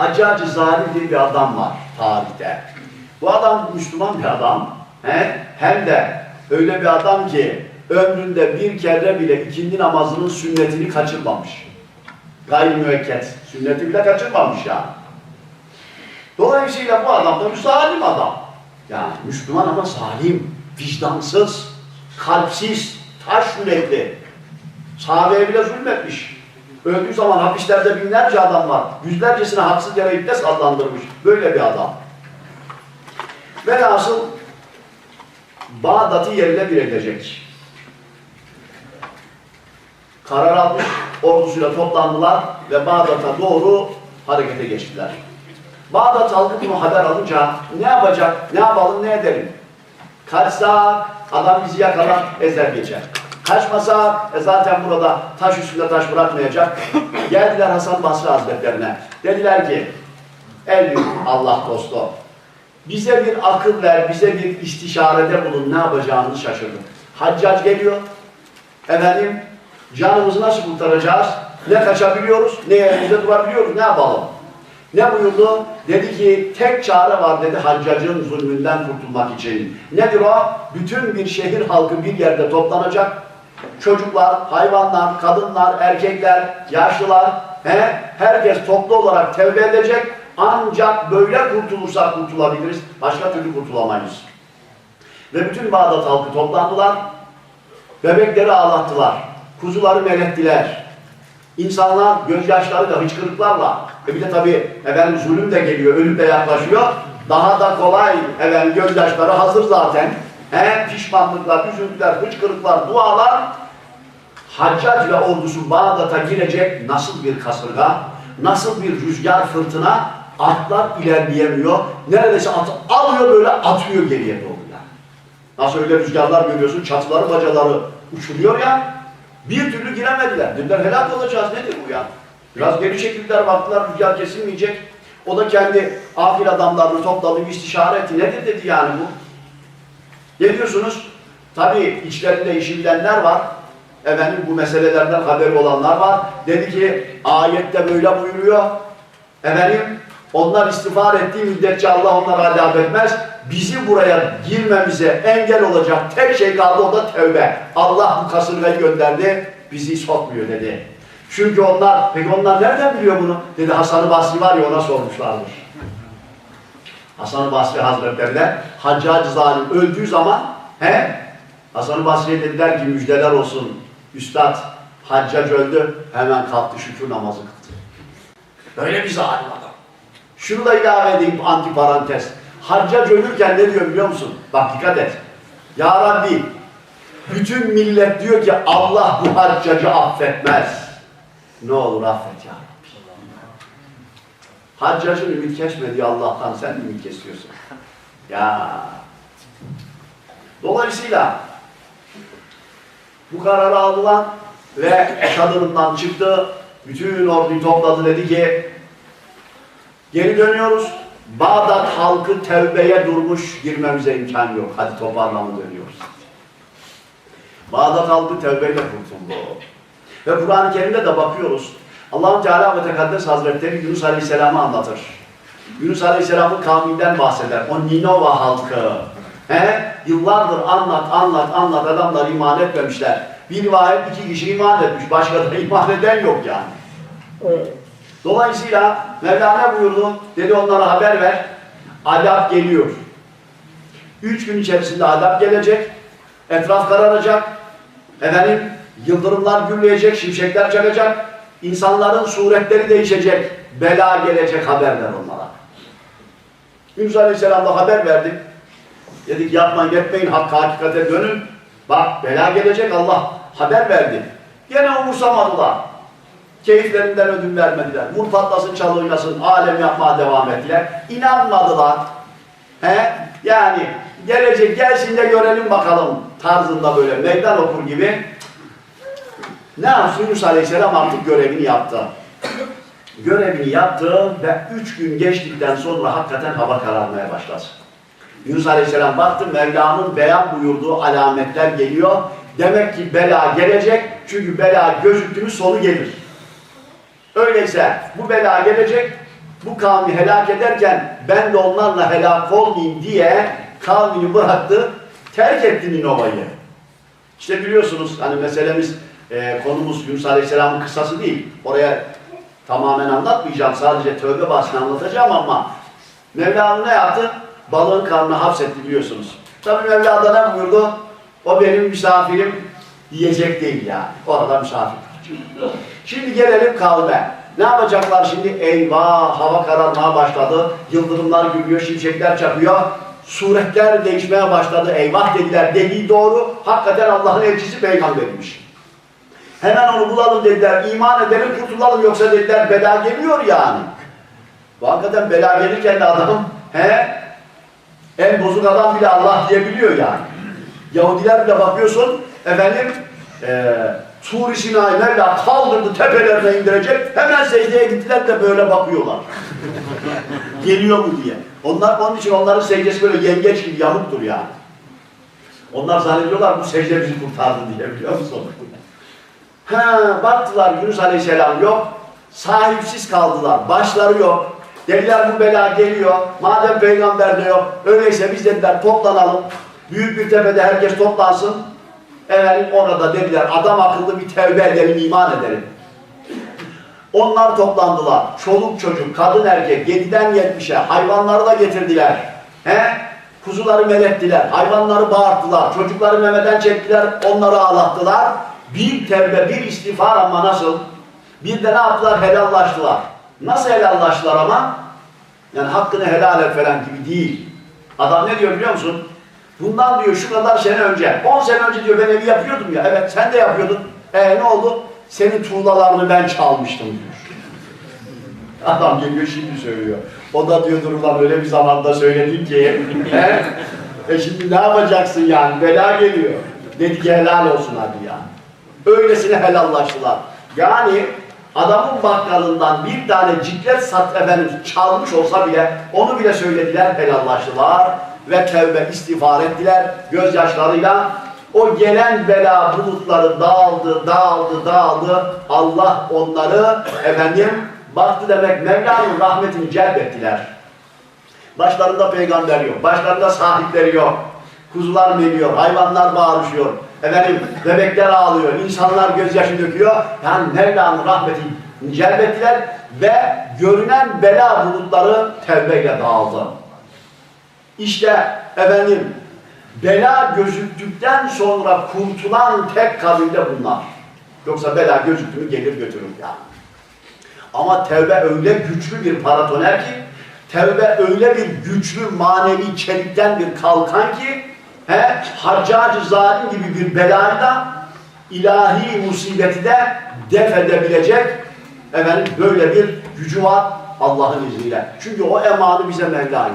Haccac-ı Zahiri diye bir adam var tarihte. Bu adam Müslüman bir adam. He? Hem de öyle bir adam ki ömründe bir kere bile ikindi namazının sünnetini kaçırmamış. Gayri. Sünneti bile kaçırmamış yani. Dolayısıyla bu adam da zalim adam. Yani Müslüman ama zalim, vicdansız, kalpsiz, taş yürekli. Sahabeye bile zulmetmiş. Öldüğü zaman hapislerde binlerce adam var. Yüzlercesine haksız yere ibdes adlandırmış. Böyle bir adam. Velhasıl Bağdat'ı yerle bir edecek. Karar almış, ordusuyla toplandılar ve Bağdat'a doğru harekete geçtiler. Bağdat halkı bunu haber alınca ne yapacak, ne yapalım, ne edelim? Kaçsak adam bizi yakalar, ezer geçer. Kaçmasa e zaten burada taş üstünde taş bırakmayacak. Geldiler Hasan Basri Hazretlerine. Dediler ki, ey büyük Allah dostu, bize bir akıl ver, bize bir istişarede bulun, ne yapacağımızı şaşırdık. Haccac geliyor, efendim canımızı nasıl kurtaracağız? Ne kaçabiliyoruz, ne yerimizde durabiliyoruz, ne yapalım? Ne buyurdu? Dedi ki tek çare var dedi haccacın zulmünden kurtulmak için. Nedir o? Bütün bir şehir halkı bir yerde toplanacak. Çocuklar, hayvanlar, kadınlar, erkekler, yaşlılar, he, herkes toplu olarak tevbe edecek. Ancak böyle kurtulursak kurtulabiliriz. Başka türlü kurtulamayız. Ve bütün Bağdat halkı toplandılar. Bebekleri ağlattılar. Kuzuları melettiler. İnsanlar gözyaşlarıyla, hıçkırıklarla, e bir de tabii efendim zulüm de geliyor, ölüm de yaklaşıyor. Daha da kolay efendim gözyaşları hazır zaten. Hem pişmanlıklar, üzüntüler, hıçkırıklar, dualar Haccac ve ordusu Bağdat'a girecek nasıl bir kasırga, nasıl bir rüzgar fırtına, atlar ilerleyemiyor. Neredeyse atı alıyor böyle atıyor geriye doğru. Nasıl öyle rüzgarlar görüyorsun, çatıları bacaları uçuruyor ya. Bir türlü giremediler. Dediler helak olacağız nedir bu ya? Biraz geri çekildiler baktılar rüzgar kesilmeyecek. O da kendi afil adamlarını topladı bir istişare etti. Nedir dedi yani bu? Ne diyorsunuz? Tabii içlerinde işi bilenler var. Efendim bu meselelerden haberi olanlar var. Dedi ki ayette böyle buyuruyor. Efendim onlar istiğfar ettiği müddetçe Allah onlara azap etmez. Bizi buraya girmemize engel olacak tek şey kaldı o da tevbe. Allah bu kasırgayı gönderdi, bizi sokmuyor dedi. Çünkü onlar, peki onlar nereden biliyor bunu? Dedi Hasan-ı Basri var ya ona sormuşlarmış. Hasan-ı Basri Hazretlerine Haccacı Zalim öldüğü zaman he, Hasan-ı Basri'ye dediler ki müjdeler olsun. Üstad Haccac öldü hemen kalktı şükür namazı kıldı. Böyle bir zalim adam. Şunu da ilave edeyim antiparantez. Haccac ölürken ne diyor biliyor musun? Bak dikkat et. Ya Rabbi bütün millet diyor ki Allah bu haccacı affetmez. Ne olur affet ya Rabbi. Haccacın ümit kesmediği Allah'tan sen ümit kesiyorsun. Ya. Dolayısıyla bu kararı aldılar ve çadırından çıktı. Bütün orduyu topladı dedi ki geri dönüyoruz. Bağdat halkı tevbeye durmuş girmemize imkan yok. Hadi toparlanma dönüyoruz. Bağdat halkı tevbeyle kurtuldu. Ve Kur'an-ı Kerim'de de bakıyoruz. Allah Teala ve Tekaddes Hazretleri Yunus Aleyhisselam'ı anlatır. Yunus Aleyhisselam'ın kavminden bahseder. O Ninova halkı. He? Yıllardır anlat, anlat, anlat adamlar iman etmemişler. Bir rivayet iki kişi iman etmiş. Başka da iman eden yok yani. Dolayısıyla Mevlana buyurdu, dedi onlara haber ver, adab geliyor. Üç gün içerisinde adab gelecek, etraf kararacak, efendim yıldırımlar gürleyecek, şimşekler çakacak, insanların suretleri değişecek, bela gelecek haber ver onlara. Yunus Aleyhisselam da haber verdi. Dedik yapmayın etmeyin, hakka hakikate dönün. Bak bela gelecek Allah haber verdi. Gene umursamadılar. Keyiflerinden ödün vermediler. Vur patlasın, alem yapmaya devam ettiler. İnanmadılar. He? Yani gelecek gelsin de görelim bakalım tarzında böyle meydan okur gibi. Ne yapsın Yunus Aleyhisselam artık görevini yaptı. görevini yaptı ve üç gün geçtikten sonra hakikaten hava kararmaya başladı. Yunus Aleyhisselam baktı Mevla'nın beyan buyurduğu alametler geliyor. Demek ki bela gelecek. Çünkü bela gözüktü mü sonu gelir. Öyleyse bu bela gelecek. bu kavmi helak ederken ben de onlarla helak olmayayım diye kavmini bıraktı, terk etti Ninova'yı. İşte biliyorsunuz hani meselemiz, e, konumuz Yunus Aleyhisselam'ın kıssası değil. Oraya tamamen anlatmayacağım. Sadece tövbe bahsini anlatacağım ama Mevla'nın ne yaptı? Balığın karnına hapsetti biliyorsunuz. Tabii Mevla da ne buyurdu? O benim misafirim yiyecek değil yani. Orada misafir. Şimdi gelelim kavme. Ne yapacaklar şimdi? Eyvah! Hava kararmaya başladı. Yıldırımlar gülüyor, şimşekler çakıyor. Suretler değişmeye başladı. Eyvah dediler. Dediği doğru. Hakikaten Allah'ın elçisi peygambermiş. Hemen onu bulalım dediler. İman edelim kurtulalım yoksa dediler bela geliyor yani. Bu hakikaten bela gelirken de adam he, en bozuk adam bile Allah diyebiliyor yani. Yahudiler bile bakıyorsun efendim e, Tur-i Sina'yı Mevla kaldırdı tepelerine indirecek. Hemen secdeye gittiler de böyle bakıyorlar. Geliyor mu diye. Onlar onun için onların secdesi böyle yengeç gibi yamuktur yani. Onlar zannediyorlar bu secde bizi kurtardı diye biliyor musun? Ha, baktılar Yunus Aleyhisselam yok. Sahipsiz kaldılar. Başları yok. Dediler bu bela geliyor. Madem peygamber de yok. Öyleyse biz dediler toplanalım. Büyük bir tepede herkes toplansın. Efendim orada dediler adam akıllı bir tevbe edelim, iman edelim. Onlar toplandılar. Çoluk çocuk, kadın erkek, 7'den 70'e hayvanları da getirdiler. He? Kuzuları melettiler, hayvanları bağırttılar, çocukları memeden çektiler, onları ağlattılar. Bir tevbe, bir istiğfar ama nasıl? Bir de ne yaptılar? Helallaştılar. Nasıl helallaştılar ama? Yani hakkını helal et falan gibi değil. Adam ne diyor biliyor musun? Bundan diyor şu kadar sene önce, 10 sene önce diyor ben evi yapıyordum ya. Evet sen de yapıyordun. E ne oldu? Senin tuğlalarını ben çalmıştım diyor. Adam geliyor şimdi söylüyor. O da diyordur ulan öyle bir zamanda söyledin ki. e şimdi ne yapacaksın yani? Bela geliyor. Dedi ki helal olsun hadi ya. Öylesine helallaştılar. Yani adamın bakkalından bir tane ciklet sat efendim çalmış olsa bile onu bile söylediler helallaştılar ve tevbe istiğfar ettiler gözyaşlarıyla o gelen bela bulutları dağıldı, dağıldı, dağıldı. Allah onları efendim baktı demek Mevla'nın rahmetini celbettiler. Başlarında peygamber yok, başlarında sahipleri yok. Kuzular meliyor, hayvanlar bağırışıyor. Efendim bebekler ağlıyor, insanlar gözyaşı döküyor. Yani Mevla'nın rahmetini celbettiler ve görünen bela bulutları tevbeyle dağıldı. İşte efendim bela gözüktükten sonra kurtulan tek kabile bunlar. Yoksa bela gözüktü mü gelir götürür yani. Ama tevbe öyle güçlü bir paratoner ki, tevbe öyle bir güçlü manevi çelikten bir kalkan ki, he, haccacı zalim gibi bir belayı da ilahi musibeti de def edebilecek efendim böyle bir gücü var Allah'ın izniyle. Çünkü o emanı bize Mevla.